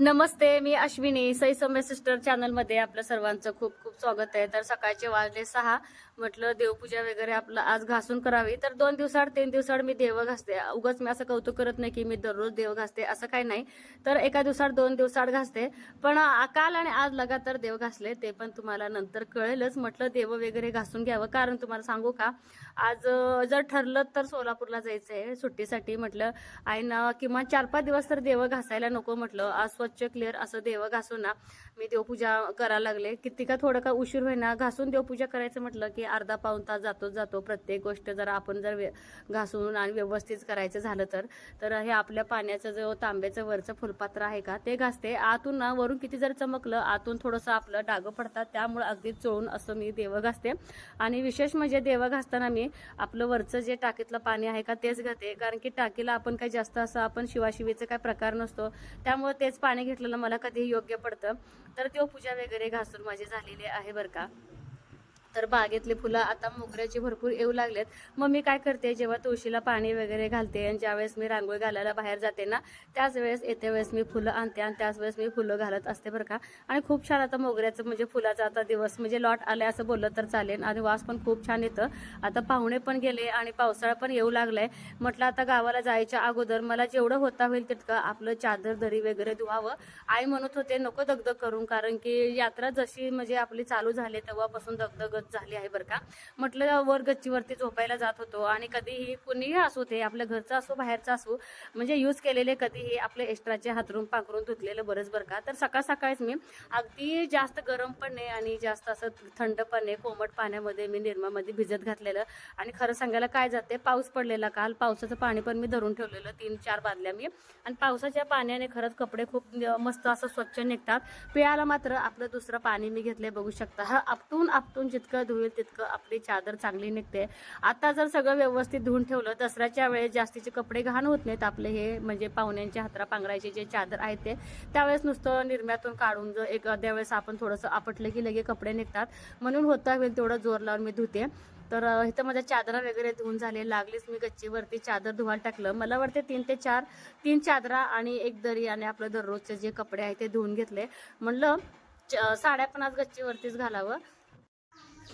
नमस्ते मी अश्विनी. सई सौम्य सिस्टर चॅनलमध्ये आपलं सर्वांचं खूप खूप स्वागत आहे. तर सकाळचे वाजले सहा. म्हटलं देवपूजा वगैरे आपलं आज घासून करावी. तर दोन दिवसाआड तीन दिवसाड मी देव घासते. उगाच मी असं कौतुक करत नाही की मी दररोज देव घासते असं काही नाही. तर एका दिवसाआड दोन दिवसाड घासते. पण काल आणि आज लगातार देव घासले ते पण तुम्हाला नंतर कळेलच. म्हटलं देव वगैरे घासून घ्यावं. कारण तुम्हाला सांगू का आज जर ठरलं तर सोलापूरला जायचं आहे सुट्टीसाठी म्हटलं. आईनं किमान चार पाच दिवस तर देव घासायला नको म्हटलं. आज स्वच्छ क्लिअर असं देव घासून ना मी देवपूजा करायला लागले. किती का थोडं का उशीर होईना घासून देवपूजा करायचं म्हटलं की अर्धा पाऊन तास जातोच जातो. प्रत्येक गोष्ट जर आपण जर घासून आणि व्यवस्थित करायचं झालं तर तर हे आपल्या पाण्याचं जो तांब्याचं वरचं फुलपात्र आहे का ते घासते. आतून ना वरून किती जर चमकलं आतून थोडंसं आपलं डागं पडतात त्यामुळे अगदी चोळून असं मी देव घासते. आणि विशेष म्हणजे देव घासताना मी आपलं वरचं जे टाकीतलं पाणी आहे का तेच घेते. कारण की टाकीला आपण काही जास्त असं आपण शिवाशिवीचं काही प्रकार नसतो. त्यामुळे तेच पाणी घेतलेलं मला कधीही योग्य पडतं. तर देवपूजा वगैरे घासून माझी झालेली आहे बरं का. तर बागेतले फुलं आता मोगऱ्याची भरपूर येऊ लागलेत. मग मी काय करते जेव्हा तुळशीला पाणी वगैरे घालते आणि ज्यावेळेस मी रांगोळी घालायला बाहेर जाते ना त्याच वेळेस येत्या वेळेस मी फुलं आणते आणि त्याच वेळेस मी फुलं घालत असते बरं का. आणि खूप छान आता मोगऱ्याचं म्हणजे फुलाचा आता दिवस म्हणजे लॉट आले असं बोललं तर चालेल आणि वास पण खूप छान येतं. आता पाहुणे पण गेले आणि पावसाळा पण येऊ लागलाय. म्हटलं आता गावाला जायच्या अगोदर मला जेवढं होता होईल तितकं आपलं चादर दरी वगैरे धुवावं. आई म्हणत होते नको दगदग करून कारण की यात्रा जशी म्हणजे आपली चालू झाली तेव्हापासून दगदग दगदगच झाली आहे बरं का. म्हटलं वर गच्चीवरती झोपायला जात होतो आणि कधीही कुणीही असू ते आपलं घरचं असो बाहेरचं असो म्हणजे यूज केलेले कधीही आपले एक्स्ट्राचे हातरून पांघरून धुतलेलं बरंच बरं का. तर सकाळ सकाळीच मी अगदी जास्त गरम पण नाही आणि जास्त असं थंड पण नाही कोमट पाण्यामध्ये मी निर्मामध्ये भिजत घातलेलं. आणि खरं सांगायला काय जाते पाऊस पडलेला काल. पावसाचं पाणी पण मी धरून ठेवलेलं तीन चार बादल्या मी. आणि पावसाच्या पाण्याने खरंच कपडे खूप मस्त असं स्वच्छ निघतात. पियाला मात्र आपलं दुसरं पाणी मी घेतलंय बघू शकता. हा आपटून आपटून जितकं धुईल तितकं आपली चादर चांगली निघते. आता जर सगळं व्यवस्थित धुवून ठेवलं दसऱ्याच्या वेळेस जास्तीचे कपडे घाण होत नाहीत आपले हे म्हणजे पाहुण्यांच्या हातरा पांघरायचे जे चादर आहेत ते. त्यावेळेस नुसतं निर्म्यातून काढून जर एखाद्या वेळेस आपण थोडंसं आपटलं की लगे कपडे निघतात. म्हणून होता होईल तेवढं जोर लावून मी धुते. तर इथं माझ्या चादरा वगैरे धुवून झाले लागलीच मी गच्चीवरती चादर धुवायला टाकलं. मला वाटते तीन ते चार तीन चादरा आणि एक दरी आणि आपलं दररोजचे जे कपडे आहे ते धुवून घेतले. म्हणलं च- साड्या पण आज गच्चीवरतीच घालावं.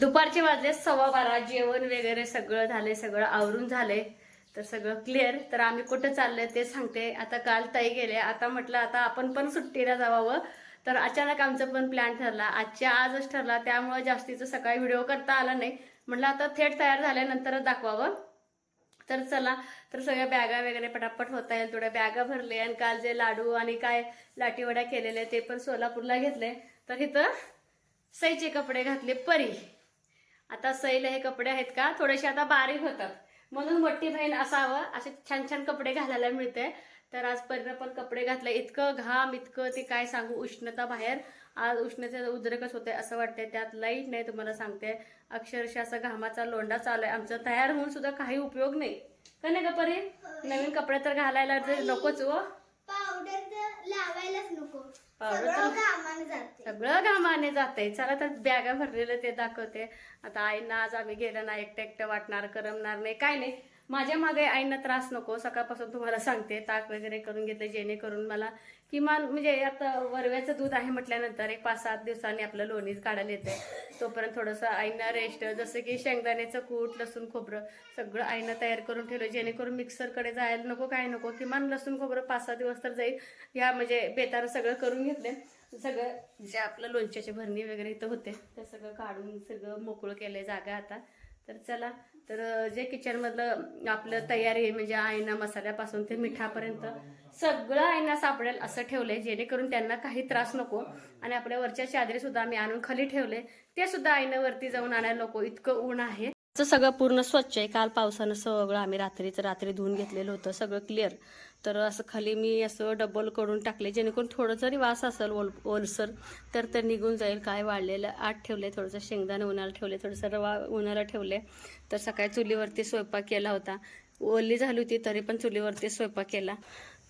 दुपारचे वाजले सव्वा बारा जेवण वगैरे सगळं झाले सगळं आवरून झाले. तर सगळं क्लिअर तर आम्ही कुठं चाललंय ते सांगते. आता काल ताई गेले. आता म्हटलं आता आपण पण सुट्टीला जावावं. तर अचानक आमचा पण प्लॅन ठरला. आजच्या आजच ठरला. त्यामुळं जास्तीचं सकाळी व्हिडिओ करता आला नाही. म्हटलं आता थेट तयार झाल्यानंतरच दाखवावं. तर चला. तर सगळ्या बॅगा वगैरे पटापट होता येईल. थोड्या बॅगा भरले आणि काल जे लाडू आणि काय लाटीवड्या केलेले ते पण सोलापूरला घेतले. तर इथं सईचे कपडे घातले परी. आता सईला हे कपडे आहेत का? थोडेसे आता बारीक होतात. म्हणून मोठी बहीण असावं. असे छान छान कपडे घालायला मिळते. तर आज परीनं पण कपडे घातले. इतकं घाम इतकं ते काय सांगू? उष्णता बाहेर. आज उष्णतेचा उद्रेकच होते असं वाटतंय. त्यात लाइट नाही तुम्हाला सांगते. अक्षरशः असा घामाचा लोंडा चालू आहे. आमचं तयार होऊन सुद्धा काही उपयोग नाही. का नाही का परी? नवीन कपडे तर घालायला नकोच हो. पावडर पावडर सगळं घामाने जाते. चला तर बॅगा भरलेलं ते दाखवते. आता आईना आज आम्ही गेलं ना एकटं एकटं वाटणार करमणार नाही. काय नाही. माझ्या मागे आईना त्रास नको. सकाळपासून तुम्हाला सांगते. ताक वगैरे करून घेते जेणेकरून मला किमान म्हणजे आता वरव्याचं दूध आहे म्हटल्यानंतर एक पाच सात दिवसांनी आपलं लोणीच काढायला येते तोपर्यंत थोडंसं आईना रेस्ट जसं की शेंगदाण्याचं कूट लसूण खोबरं सगळं आईनं तयार करून ठेवलं जेणेकरून मिक्सरकडे जायला नको काय नको. किमान लसूण खोबरं पाच सहा दिवस तर जाईल. ह्या म्हणजे बेतानं सगळं करून घेतले सगळं जे आपलं लोणच्याची भरणी वगैरे इथं होते ते सगळं काढून सगळं मोकळं केलं जागा आता. तर चला तर जे किचनमधलं आपलं तयारी आहे म्हणजे आईना मसाल्यापासून ते मिठापर्यंत सगळं आईना सापडेल असं ठेवलंय जेणेकरून त्यांना काही त्रास नको. आणि आपल्या वरच्या चादरी सुद्धा आम्ही आणून खाली ठेवले ते सुद्धा आईनं वरती जाऊन आणायला नको. इतकं ऊन आहे. सगळं पूर्ण स्वच्छ आहे. काल पावसानं सगळं आम्ही रात्रीचं रात्री धुवून घेतलेलं होतं सगळं क्लिअर तर असं खाली मी असं डबल करून टाकले जेणेकरून थोडं जरी वास असेल ओल ओलसर तर ते निघून जाईल. काय वाढलेलं आठ ठेवले थोडंसं शेंगदाणं उन्हाला ठेवले थोडंसं रवा उन्हाला ठेवले. तर सकाळी चुलीवरती स्वयंपाक केला होता. ओली झाली होती तरी पण चुलीवरती स्वयंपाक केला.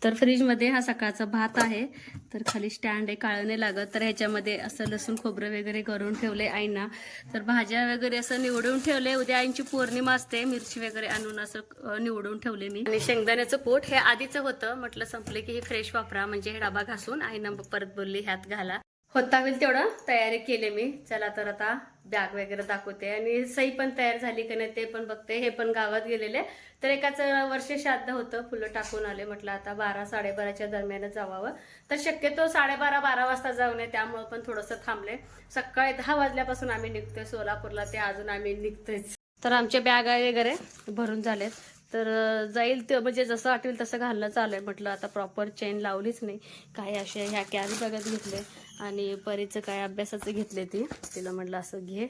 तर फ्रीजमध्ये हा सकाळचा भात आहे. तर खाली स्टँड आहे काळं नाही लागत. तर ह्याच्यामध्ये असं लसूण खोबरं वगैरे करून ठेवले आईना. तर भाज्या वगैरे असं निवडून ठेवले. उद्या आईंची पौर्णिमा असते. मिरची वगैरे आणून असं निवडून ठेवले मी. आणि शेंगदाण्याचं पोट हे आधीचं होतं. म्हटलं संपले की हे फ्रेश वापरा. म्हणजे हे डबा घासून आईना परत बोलली ह्यात घाला. होता होईल तेवढं. तयारी केली मी. चला तर आता बॅग वगैरे दाखवते. आणि सई पण तयार झाली का नाही ते पण बघते. हे पण गावात गेलेले. तर एकाच वर्ष श्राद्ध होतं. फुलं टाकून आले. म्हटलं आता बारा साडेबाराच्या दरम्यान जावावं. तर शक्यतो साडेबारा बारा वाजता जाऊ नये त्यामुळं पण थोडंसं थांबले. सकाळी दहा वाजल्यापासून आम्ही निघतोय सोलापूरला. ते अजून आम्ही निघतोयच. तर आमचे बॅग वगैरे भरून झालेत. तर जाईल ते म्हणजे जसं आठवेल तसं घालणं चालू आहे. म्हटलं आता प्रॉपर चेन लावलीच नाही. काही असे ह्या कॅरी बघत घेतले. आणि परीचं काय अभ्यासाचं घेतले ती. तिला म्हटलं असं घे.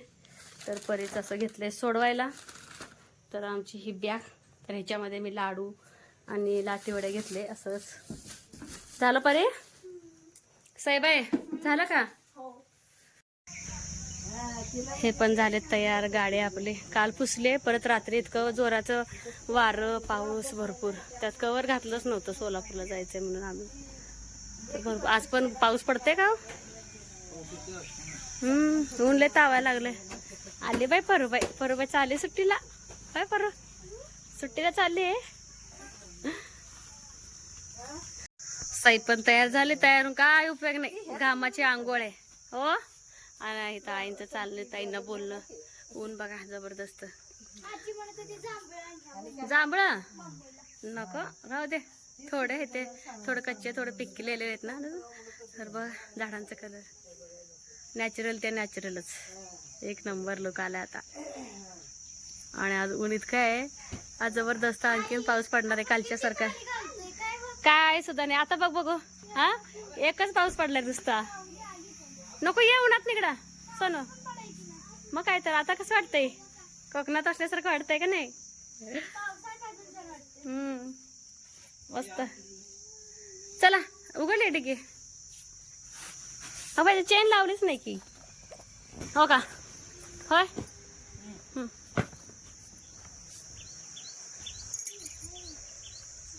तर परीचं असं घेतलंय सोडवायला. तर आमची ही बॅग तर ह्याच्यामध्ये मी लाडू आणि लाटीवडे घेतले असंच. झालं परे? साहेबाय झालं का? हे. पण झाले तयार गाडी आपले. काल पुसले परत रात्री इतकं जोराचं वारं पाऊस भरपूर. त्यात कवर घातलंच नव्हतं सोलापूरला जायचंय म्हणून आम्ही. भरपूर. आज पण पाऊस पडते का हो? हम्म ऊन लय तावायला लागले आले बाई परूबाई परूबाई चालली सुट्टीला. बाय परू सुट्टीला चालली साईड पण तयार झाले तयार काय उपयोग नाही. घामाची आंघोळ आहे. हो? आणि इथं आईंचं चाललंय ताईंना बोलणं. ऊन बघा जबरदस्त. जांभळं जांभळ? नको राहू दे. थोडे हे ते थोडं कच्चे थोडे पिकलेले आहेत ना तर बघ झाडांचा कलर नॅचरल ते नॅचरलच एक नंबर लोक आला आता. आणि आज ऊन इतकं आहे. आज जबरदस्त आणखीन पाऊस पडणार आहे कालच्या सारखा. काय सुद्धा नाही. आता बघ बघू. हा? एकच पाऊस पडलाय दुसरा नको ये उन्हात निकडा सोन. मग काय तर आता कसं वाटतंय? कोकणात असल्यासारखं वाटतंय का नाही? हम्म. मस्त. चला उघडले डिगे हो बाई चेन लावलीच नाही की. हो का? होय?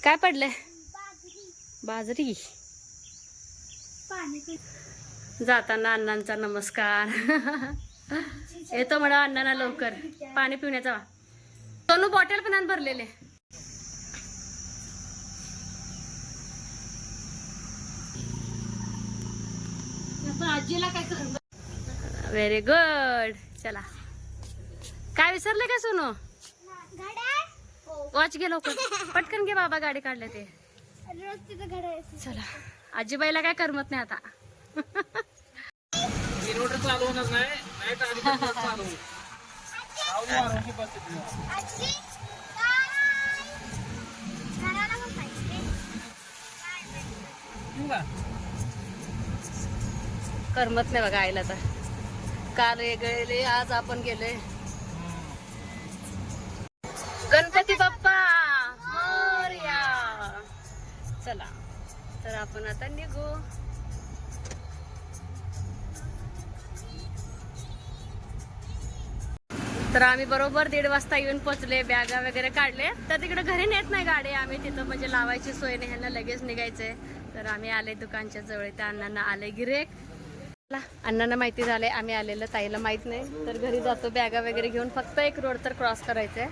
काय पडलंय? बाजरी. पाणी जाताना अण्णांचा नमस्कार. येतो म्हणा अण्णांना लवकर. पाणी पिण्याचा सोनू बॉटल पण भरलेले. आजीला काय व्हेरी गुड चला. काय विसरले का सोनू? घड्याळ वॉच घे लवकर. पटकन घे बाबा गाडी काढले ते. चला. आजीबाईला काय करमत नाही आता. इन्व्हर्टर नाही चालवू. चालू करमत नाही बघा आईला तर. काल गेले आज आपण गेले. गणपती बाप्पा! मोर्या! चला तर आपण आता निघू. तर आम्ही बरोबर दीड वाजता येऊन पोचले बॅगा वगैरे काढले. तर तिकडे घरी नेत नाही गाडी आम्ही तिथं म्हणजे लावायची सोय नाही ह्यांना लगेच निघायचंय. तर आम्ही आले दुकानच्या जवळ त्या अण्णांना आले गिरेक. अण्णांना माहिती झालंय आम्ही आलेलं ताईला माहीत नाही. तर घरी जातो बॅगा वगैरे घेऊन फक्त एक रोड तर क्रॉस करायचंय.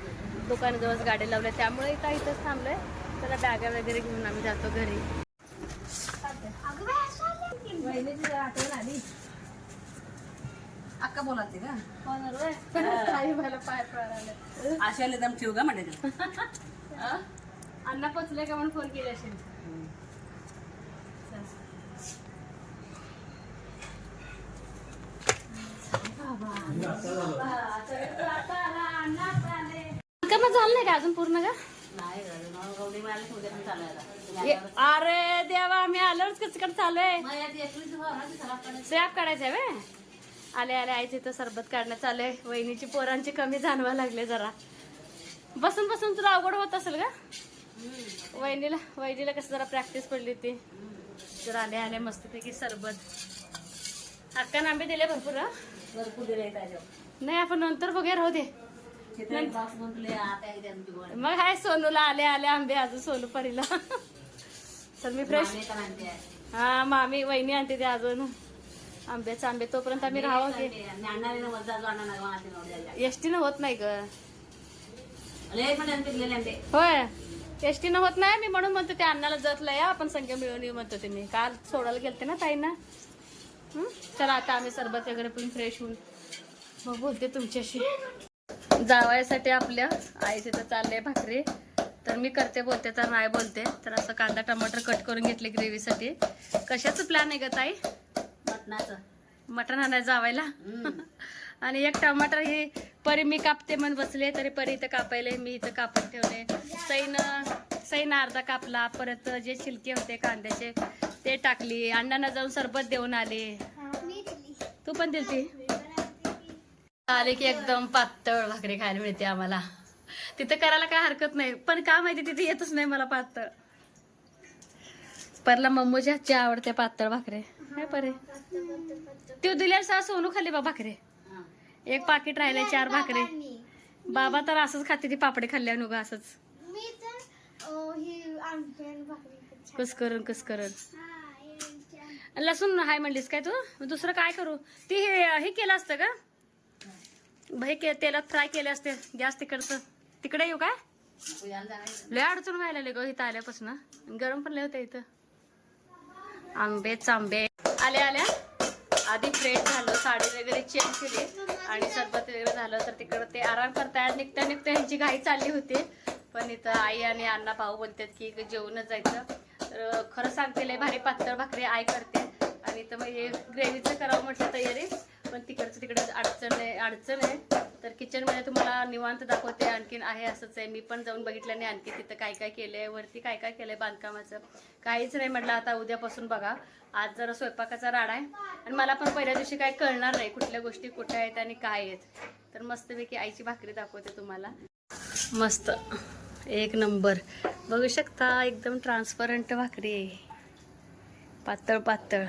दुकानाजवळच गाडी लावल्या त्यामुळे इथं इथंच थांबलोय. तर बॅगा वगैरे घेऊन आम्ही जातो घरी. आलं. अक्का बोलाते का? आई मला पाय पडायला आशाला दम ठेवू का म्हणजे अण्णा पोचले का म्हणून फोन केले असेल. मग झालं नाही का अजून पूर्ण का? ये- अरे देवा आम्ही आलोच कसं चालू आहे स्वॅप काढायचा वे आले आले आईचे इथं सरबत काढणं चालू आहे वहिनीची पोरांची कमी जाणवा लागले जरा. बसून बसून तुला अवघड होत असेल का वहिनीला वहिनीला कसं जरा प्रॅक्टिस पडली होती. तर आले आले मस्तपैकी सरबत. अक्का आंबे दिले भरपूर हं? नाही आपण नंतर बघूया राहू दे. मग हाय सोनूला आले आले आंबे अजून सोनू परीला तर मी फ्रेश. हा मामी वहिनी आणते ते अजून. आंब्याचे आंबे तोपर्यंत आम्ही राहावं की जायला. एसटीनं होत नाही ग. होय. एसटीनं होत नाही मी म्हणून म्हणतो ते अण्णाला जतलं या आपण संख्या मिळून येऊ म्हणतो ते मी काल सोडायला गेलते ना ताईंना? चला आता आम्ही सरबत वगैरे पिऊन फ्रेश होऊन मग बोलते तुमच्याशी. जावायसाठी आपल्या आई तिथं चालले भाकरी. तर मी करते बोलते तर नाही बोलते. तर असं कांदा टमाटर कट करून घेतले ग्रेव्हीसाठी. कशाचं प्लॅन आहे ग ताई? मटणाचं. मटण आणायला जावायला. आणि एक टमाटर हे परी मी कापते म्हणून बसले तरी परी इथं कापायले मी इथं कापत ठेवले. सैन सैन अर्धा कापला परत जे छिलके होते कांद्याचे ते टाकली. अण्णांना जाऊन सरबत देऊन आले. तू पण दिलती? आले की एकदम पातळ भाकरी खायला मिळते आम्हाला. तिथं करायला काय हरकत नाही. पण का माहिती तिथे येतच नाही मला पातळ. परला मम्मूच्या हातची आवडते पातळ भाकरे. काय परे? तू दिल्यावर सोनू खाल्ली बा भाकरे. एक पाकिट राहिले चार भाकरे. बाबा तर असंच खाते ती पापडे खाल्ल्या नुगा असंच कुस करून कुस करून यांच्या- लसूण हाय म्हणलीस काय तू? दुसरं काय करू? ती हे हे केलं असतं का? हे के तेलात फ्राय केले असते गॅस तिकडचं. तिकडे येऊ काय. लय अडचण व्हायला लागली ग इथं आल्यापासून. गरम पण लय होतं इथं. आंबेच आंबे आल्या आल्या. आधी फ्रेश झालं साडी वगैरे चेंज केली. आणि सरबत वगैरे झालं तर तिकडं ते आराम करतायत निघता निघता ह्यांची घाई चालली होती. पण इथं आई आणि अण्णा भाऊ बोलतात की जेवणच जायचं. तर खरं सांगते लय भारी पातळ भाकरी आई करते. आणि इथं मग हे ग्रेव्हीचं करावं म्हटलं तयारी. पण तिकडचं तिकडे अडचण आहे अडचण आहे. तर किचनमध्ये तुम्हाला निवांत दाखवते आणखीन आहे असंच आहे. मी पण जाऊन बघितलं नाही आणखी तिथं काय काय केलं आहे वरती काय काय केलं आहे बांधकामाचं. काहीच नाही म्हटलं आता उद्यापासून बघा. आज जरा स्वयंपाकाचा राडा आहे. आणि मला पण पहिल्या दिवशी काय कळणार नाही कुठल्या गोष्टी कुठे आहेत आणि काय आहेत. तर मस्तपैकी आईची भाकरी दाखवते तुम्हाला. मस्त. एक नंबर. बघू शकता एकदम ट्रान्सपरंट भाकरी आहे. पातळ पातळ.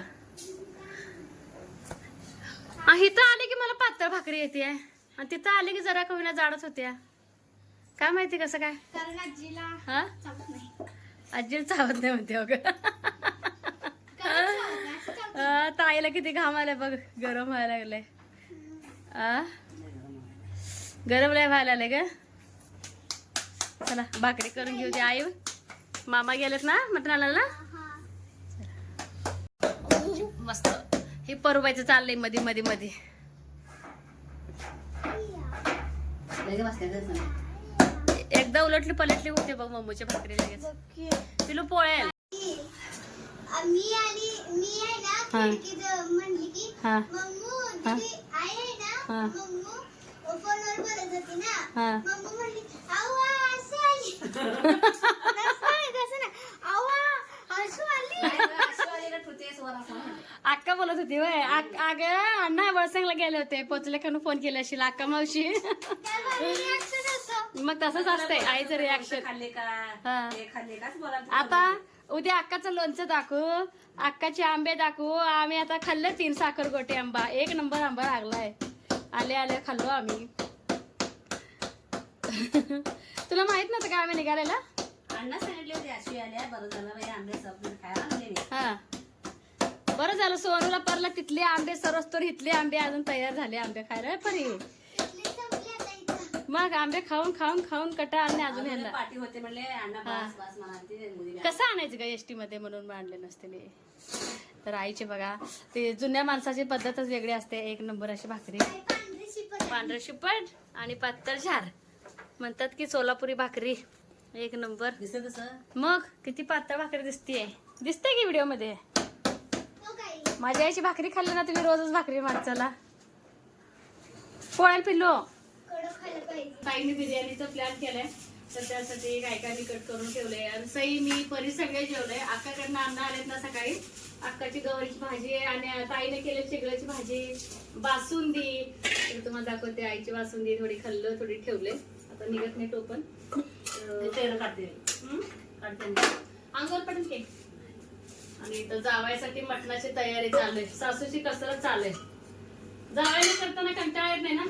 इथं आले की मला पातळ भाकरी येते. आणि तिथं आले की जरा कमीना जाडच होत्या. काय माहिती कसं काय? आजीला हा? चालत नाही. आजी चावत नाही म्हणते अगं. ताईला किती घाम आलाय बघ. गरम व्हायला लागलंय. आ? गरम लय व्हायला लागले ग. चला भाकरी करून घेऊ दे आई. मामा गेलेत ना ना मस्त. हे परुबाईचं चाललंयमध्ये मध्ये मध्ये. एकदा उलटली पलटली होते बघ मम्मीच्या भाकरी लगेच. पिलू पोळेल मी आणि मी आहे ना? हा. अक्का बोलत होती वय अगं अण्णा वळसंगला गेले होते. पोचले खणून फोन केला असेल अक्का मावशी. मग तसंच असतंय आईचं रिॲक्शन खाल्ले का? हा. खाल्ले आता उद्या अक्काचं लोणचं दाखवू. अक्काचे आंबे दाखवू. आम्ही आता खाल्ले तीन साखर गोटे आंबा. एक नंबर आंबा लागलाय. आले आले खाल्लो आम्ही. तुला माहीत नव्हतं का आम्ही निघालेला अण्णा सांगितले होते अशी आल्या बरं झालं बाई आंबे सब खायला आणले मी. हा बरं झालं सोनूला परला तिथले आंबे सरस तर इथले आंबे अजून तयार झाले आंबे खायला परी. मग आंबे खाऊन खाऊन खाऊन कटा आणले अजून अजून ह्याला पाठी होते म्हणले अण्णा हा. बस कसं आणायचं का एसटी मध्ये म्हणून मांडले नसते ते. तर आईचे बघा ते जुन्या माणसाची पद्धतच वेगळी असते एक नंबर अशी भाकरी काय पांढरी शिपट पांढरं शिपट आणि पातळ झार म्हणतात की सोलापुरी भाकरी एक नंबर. दिसत तसं? मग किती पातळ भाकरी दिसतीये? दिसते की व्हिडिओमध्ये हो काय माझ्या आईची भाकरी खाल्ली ना तुम्ही रोजच भाकरी माणसाला पोळ्याला पिल्लो. ताईने बिर्याणीचा प्लॅन केलाय. तर त्यासाठी काय काय मी कट करून ठेवलंय. आणि सई मी परी सगळे जेवलंय. अक्काकडनं अन्न आलेत ना सकाळी. अक्काची गवारीची भाजी आणि ताईने केली चिगळाची भाजी. बासुंदी. तुम्हाला दाखवते आईची बासुंदी थोडी खाल्लं थोडी ठेवले निघत नाही टोपण तेल काढते. हं? काढते. अंगावर पडेल की आणि इथं जावायसाठी मटणाची तयारी चालू आहे. सासूची कसरत चालू आहे. जावायला करताना कंटाळा येत नाही ना?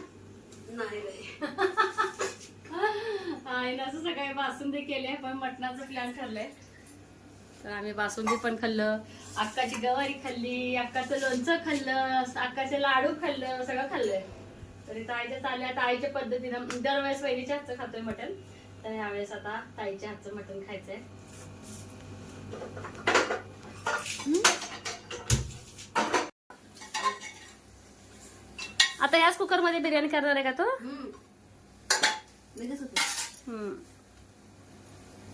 नाही आईनं असं सकाळी बासुंदी केली पण मटणाचं प्लॅन ठरलंय. तर आम्ही बासुंदी पण खाल्लं अक्काची गवारी खाल्ली अक्काचं लोणचं खाल्लं अक्काचे लाडू खाल्लं सगळं खाल्लंय. तर इथं आईच्या चालल्या आता आईच्या पद्धतीनं दरवेळेस वहिनीच्या हातचं खातोय मटण. तर ह्यावेळेस आता ताईच्या हातचं मटण खायचंय. आता याच कुकरमध्ये बिर्याणी करणार आहे का तू.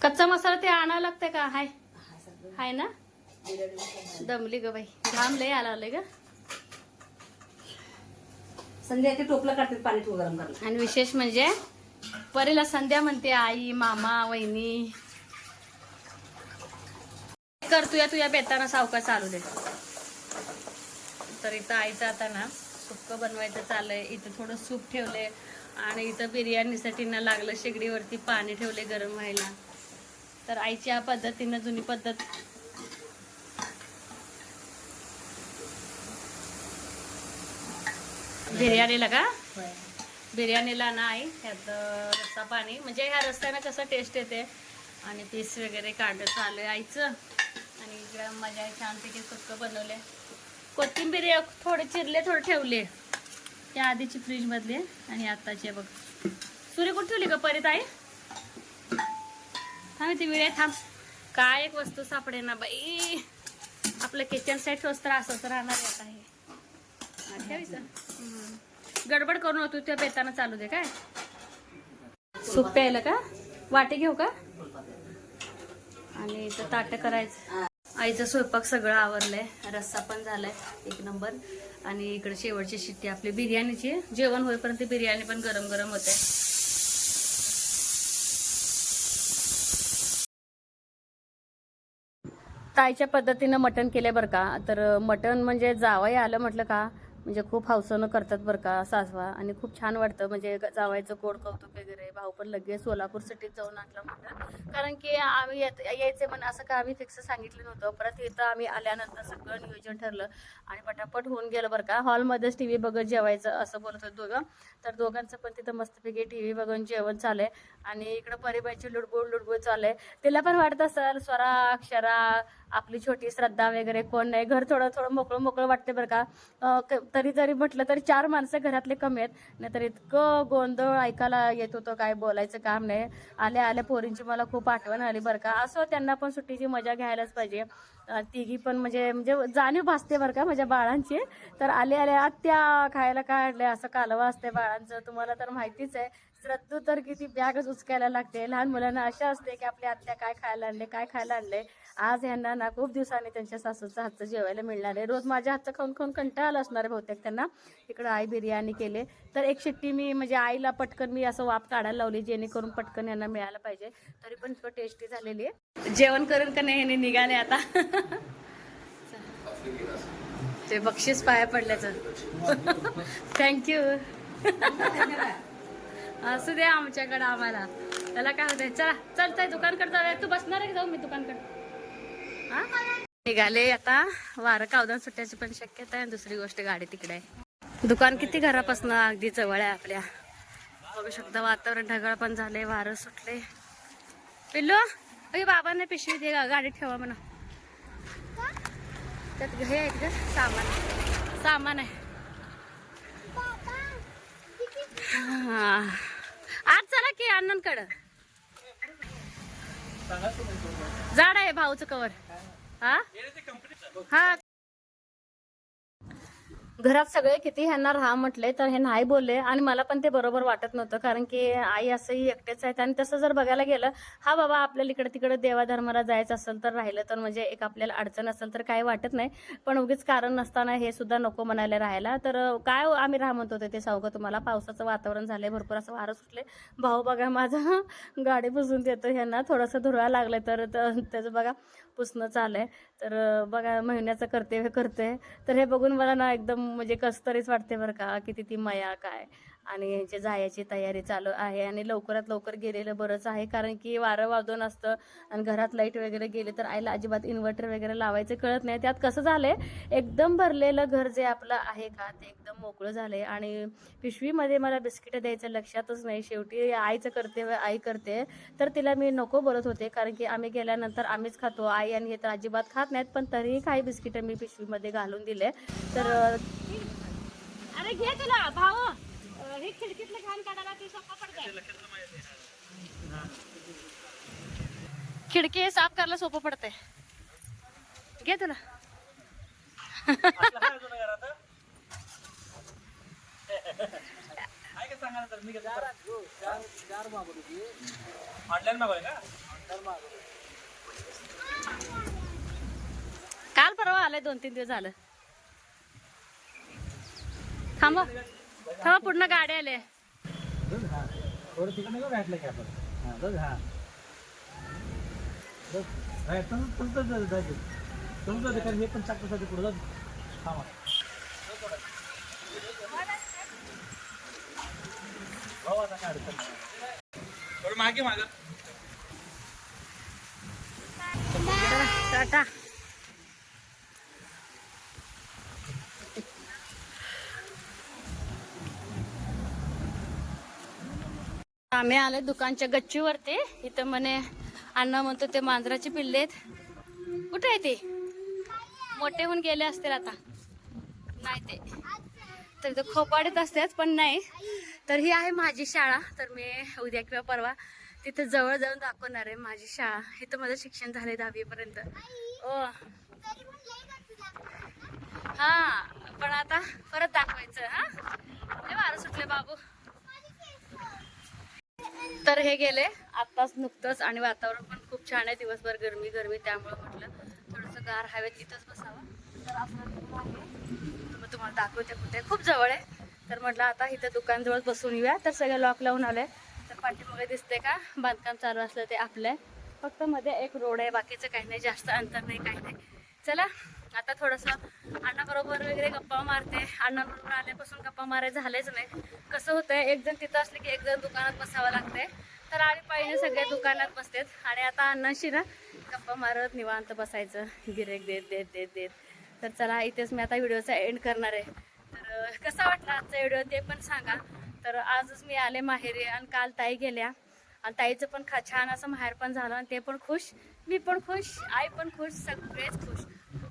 कच्चा मसाला ते आणावं लागतंय का? हाय. हाय ना. दमली ग बाई. घाम लय आला ग. संध्या ते टोपलं काढतात पाणी ठेवू गरम करायला. आणि विशेष म्हणजे परीला संध्या म्हणते आई मामा वहिनी. कर तुया तुया बेताना सावका चालू दे. तर इथं आईचं आता ना सुक्क बनवायचं चाललंय. इथं थोडं सूप ठेवलंय आणि इथं बिर्याणीसाठी ना लागलं शेगडीवरती पाणी ठेवले गरम व्हायला. तर आईच्या पद्धतीनं जुनी पद्धत बिर्याणीला का? बिर्याणीला नाही ह्यात रस्सा पाणी. म्हणजे ह्या रस्त्यानं कसं टेस्ट येते. आणि पीस वगैरे काढलं चालू आहे आईचं. आणि इकडं माझ्या छानपैकी सुक्क बनवले. कोथिंबीर थोडे चिरले थोडे ठेवले. त्या आधीची फ्रीजमधले. आणि आत्ताची आहे बघ. सुरी कुठे ठेवली का परत आई थांब ती वेळ थांब. काय एक वस्तू सापडे ना बाई. आपलं किचन सेट तर असंच राहणार आहे आता हे. ठेवायचं. गडबड करून होतो त्या बेताना चालू दे काय? सूप प्यायला का? वाटे घेऊ का? आणि इथं ताटं करायचं. आईचं स्वयंपाक सगळं आवरलंय रस्सा पण झालाय एक नंबर. आणि इकडे शेवटची शिट्टी आपली बिर्याणीची. जेवण होईपर्यंत बिर्याणी पण गरम गरम होते. ताईच्या पद्धतीनं मटण केलंय बरं का? तर मटण म्हणजे जावई आलं म्हटलं का? म्हणजे खूप हौसनं करतात बरं का सासवा. आणि खूप छान वाटतं म्हणजे जावायचं गोड कौतुक वगैरे. भाऊ पण लगेच सोलापूर सिटीत जाऊन आणलं म्हटलं कारण की आम्ही येत- यायचे म्हण असं का आम्ही फिक्स सांगितलं नव्हतं. परत इथं आम्ही आल्यानंतर सगळं नियोजन ठरलं आणि पटापट होऊन गेलं बरं का. हॉलमध्येच टी व्ही बघत जेवायचं असं बोलत होतं दोघं. तर दोघांचं पण तिथं मस्तपैकी टी व्ही बघून जेवण चाललंय. आणि इकडं परिबाईची लुडबुड लुडबुड चाललंय. तिला पण वाटत असेल स्वरा अक्षरा आपली छोटी श्रद्धा वगैरे कोण नाही. घर थोडं थोडं मोकळं मोकळं वाटते बरं का तरी जरी म्हटलं तरी चार माणसं घरातले कमी आहेत. नाहीतर इतकं गोंधळ ऐकायला येत होतं. काय बोलायचं काम नाही. आल्या आल्या पोरींची मला खूप आठवण आली बरं का. असं त्यांना पण सुट्टीची मजा घ्यायलाच पाहिजे. तिघी पण म्हणजे म्हणजे जाणीव भासते बरं का माझ्या बाळांची. तर आले आले आत्या खायला काय आणले असं कालवा असते बाळांचं. तुम्हाला तर माहितीच आहे. श्रद्धू तर किती बॅगच उचकायला लागते. लहान मुलांना अशा असते की आपली आत्या काय खायला आणले काय खायला आणले. आज यांना ना खूप दिवसांनी त्यांच्या सासूचं हातचं जेवायला मिळणार आहे. रोज माझ्या हातचं खाऊन खाऊन कंटाळा असणार आहे बहुतेक त्यांना. इकडं आई बिर्याणी केले. तर एक शिट्टी मी म्हणजे आईला पटकन मी असं वाप काढायला लावली जेणेकरून पटकन यांना मिळायला पाहिजे. तरी पण इतकं टेस्टी झालेली आहे. जेवण करून का नाही ह्याने निघाले आता. ते बक्षीस पाया पडल्याचं. थँक्यू असू दे आमच्याकडं आम्हाला. त्याला काय होतंय? चला चल दुकानकडे जाऊया. तू बसणार आहे जाऊ मी दुकानकडे. निघाले आता. वारं कावदान सुट्याची पण शक्यता आहे. आणि दुसरी गोष्ट गाडी तिकडे आहे. दुकान किती घरापासून? अगदी जवळ आहे आपल्या. बघू शकता वातावरण ढगाळ पण झाले वारं सुटले पिल्लू अरे बाबांना पिशवी दे गाडी गाडीत ठेवा म्हणा. त्यात हे आहेत ग सामान. सामान आहे. आज चला की अण्णांकडं. जाड आहे भाऊचं कवर. हा? घरात सगळे किती ह्यांना राहा म्हटले तर हे नाही बोलले आणि मला पण ते बरोबर वाटत नव्हतं कारण की आई असंही एकटेच आहेत. आणि तसं जर बघायला गेलं हा बाबा आपल्याला इकडे तिकडे देवाधर्माला जायचं असेल तर राहिलं तर म्हणजे एक आपल्याला अडचण असेल तर काही वाटत नाही. पण उगीच कारण नसताना हे सुद्धा नको म्हणायला राहायला. तर काय हो, आम्ही राहा म्हणत होते ते सांगू तुम्हाला. पावसाचं वातावरण झालंय भरपूर असं वारं सुटले भाऊ बघा माझा गाडी बुजून देतो ह्यांना. थोडंसं धुरळा लागलं तर त्याचं बघा. पुसणं आहे तर बघा महिन्याचं करते हे करते. तर हे बघून मला ना एकदम म्हणजे कस तरीच वाटते बरं का किती ती मया काय. आणि यांची जायची तयारी चालू आहे आणि लवकरात लवकर गेलेलं बरंच आहे. कारण की वारं वाजून असतं आणि घरात लाइट वगैरे गेले तर आईला अजिबात इन्व्हर्टर वगैरे लावायचं कळत नाही. त्यात कसं झालंय एकदम भरलेलं घर जे आपलं आहे का ते एकदम मोकळं झालंय. आणि पिशवीमध्ये मला बिस्किटं द्यायचं लक्षातच नाही. शेवटी आईचं करते व आई करते. तर तिला मी नको बोलत होते. कारण की आम्ही गेल्यानंतर आम्हीच खातो. आई आणि हे तर अजिबात खात नाहीत पण तरीही काही बिस्किटं मी पिशवीमध्ये घालून दिले. तर अरे घे तुला भाऊ हे खिडकीतलं घाण काढायला ते सोपं पडतंय. खिडकी साफ करायला सोपं पडतंय. घे तुला. काल परवा आलंय दोन तीन दिवस झालं. थांबा. थांबा पूर्ण गाडी आले बघ हा. थोडं तिकडे नाही घातलं की आपण हा बघ हा. बघ हा, तुम- तुमचं कारण हे पण चाकसाठी पुढे जाऊ थांबा. भाऊ आता काय अडचण नाही. थोडं मागे मागं. टाटा. आम्ही आले दुकानच्या गच्चीवरती. इथं म्हणे अण्णा म्हणतो ते मांजराचे पिल्ले आहेत. कुठे आहे ते? मोठे होऊन गेले असतील आता. नाही ते. तर इथं खोपाडीत असतात पण नाही. तर ही आहे माझी शाळा. तर मी उद्या किंवा परवा तिथे जवळ जाऊन दाखवणार आहे माझी शाळा. इथं माझं शिक्षण झालंय दहावीपर्यंत. ओ हा पण आता परत दाखवायचं हा? वारं सुटले बाबू. तर हे गेले. आत्ताच नुकतंच आणि वातावरण पण खूप छान आहे. दिवसभर गरमी गरमी त्यामुळे म्हटलं थोडंसं गार हवेत तिथंच बसावं. तर आपलं आहे. तर मग तुम्हाला दाखवते कुठे. खूप जवळ आहे. तर म्हटलं आता इथं दुकानजवळ बसून येऊया. तर सगळं लॉक लावून आले. तर पाठीमागे दिसते का? बांधकाम चालू असलं ते आपलं आहे फक्त मध्ये एक रोड आहे. बाकीचं काही नाही. जास्त अंतर नाही काही नाही. चला. आता थोडंसं अण्णाबरोबर वगैरे गप्पा मारते. अण्णाबरोबर आल्यापासून गप्पा मारायचं झालेच नाही. कसं होतं एक जण तिथं असले की एक जण दुकानात बसावं लागते तर आणि पाहिजे सगळे दुकानात बसतेत आणि आता अण्णाशी ना गप्पा मारत निवांत बसायचं. गिरेक देत देत देत देत. तर चला इथेच मी आता व्हिडिओचा एंड करणार आहे. तर कसा वाटला आजचा व्हिडिओ ते पण सांगा. तर आजच मी आले माहेरी आणि काल ताई गेल्या. आणि ताईचं पण खा छान असं माहेर पण झालं आणि ते पण खुश. मी पण खुश. आई पण खुश. सगळेच खुश.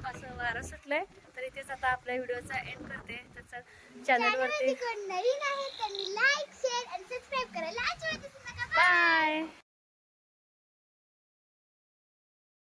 असं वारं सुटलंय तर इथेच आता आपल्या व्हिडिओचा एंड करते. त्याचा चॅनल चॅनलवरती बाय